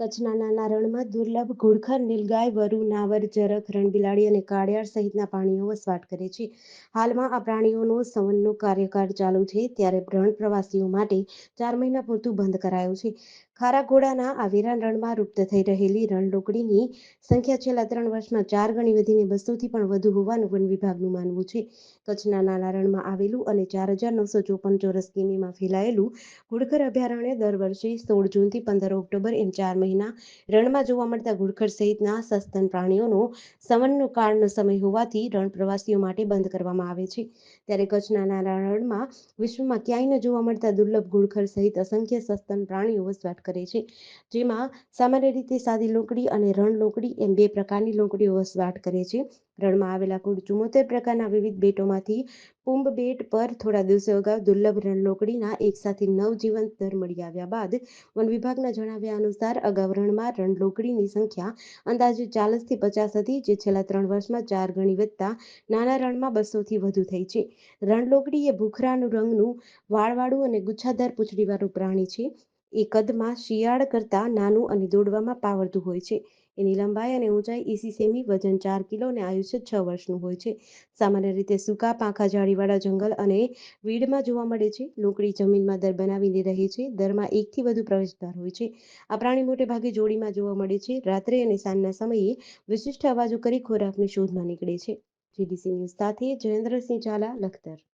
કચ્છના નાના રણમાં દુર્લભ ઘુડખર નીલગાય, વરુ, નાવર, જરખ, રણબિલાડી અને કાળિયાર સહિતના પ્રાણીઓ વસવાટ કરે છે. હાલમાં આ પ્રાણીઓનો સંવનનો કાર્યકાળ ચાલુ છે ત્યારે રણ પ્રવાસીઓ માટે ચાર મહિના પૂરતું બંધ કરાયું છે. ખારા ઘોડાના આ વેરાન રણમાં લુપ્ત થઈ રહેલી રણલોકડીની સંખ્યા છેલ્લા ત્રણ વર્ષમાં ચાર ગણી વધીને બસોથી પણ વધુ હોવાનું વન વિભાગનું માનવું છે. કચ્છના નાના રણમાં આવેલું અને ચાર હજાર નવસો ચોપન ચોરસ કિમીમાં ફેલાયેલું ઘુડખર અભયારણ્ય દર વર્ષે સોળ જૂનથી પંદર ઓક્ટોબર એમ ચાર મહિના રણમાં જોવા મળતા ઘુડખર સહિતના સસ્તન પ્રાણીઓનો સંવનનો કાળનો સમય હોવાથી રણ પ્રવાસીઓ માટે બંધ કરવામાં આવે છે. ત્યારે કચ્છના નાના રણમાં વિશ્વમાં ક્યાંય ન જોવા મળતા દુર્લભ ઘુડખર સહિત અસંખ્ય સસ્તન પ્રાણીઓ વસવાટ કરે છે. જેમાં સામાન્ય રીતે સાદી લોકડી અને રણ લોકડી એમ બે પ્રકારની લોકડીઓ વસવાટ કરે છે. રણમાં આવેલા કુલ ચુમ્મોતેર પ્રકારના વિવિધ બેટોમાંથી કુંભ બેટ પર થોડા દિવસો અગાઉ દુર્લભ રણલોકડીના એક સાથે નવ જીવંત દર મળી આવ્યા બાદ વન વિભાગના જણાવ્યા અનુસાર અગાઉ રણમાં રણલોકડીની સંખ્યા અંદાજે ચાલીસથી પચાસ હતી, જે છેલ્લા ત્રણ વર્ષમાં ચાર ગણી વધતા નાના રણમાં બસોથી વધુ થઈ છે. રણલોકડી એ ભૂખરાનું રંગનું વાળવાળું અને ગુચ્છાદાર પૂંછડીવાળું પ્રાણી છે. એ કદમાં શિયાળ કરતાં નાનું અને દોડવામાં પાવરતું હોય છે. એની લંબાઈ અને ઊંચાઈ એસી સેમી વજન ચાર કિલો અને આયુષ્ય છ વર્ષનું હોય છે. સામાન્ય રીતે સૂકા, પાંખા, જાળીવાળા જંગલ અને વીડમાં જોવા મળે છે. લોકડી જમીનમાં દર બનાવીને રહે છે. દરમાં એકથી વધુ પ્રવેશદ્વાર હોય છે. આ પ્રાણી મોટે ભાગે જોડીમાં જોવા મળે છે. રાત્રે અને સાંજના સમયે વિશિષ્ટ અવાજો કરી ખોરાકની શોધમાં નીકળે છે. જીડીસી ન્યૂઝ સાથે જયેન્દ્રસિંહ ઝાલા, લખતર.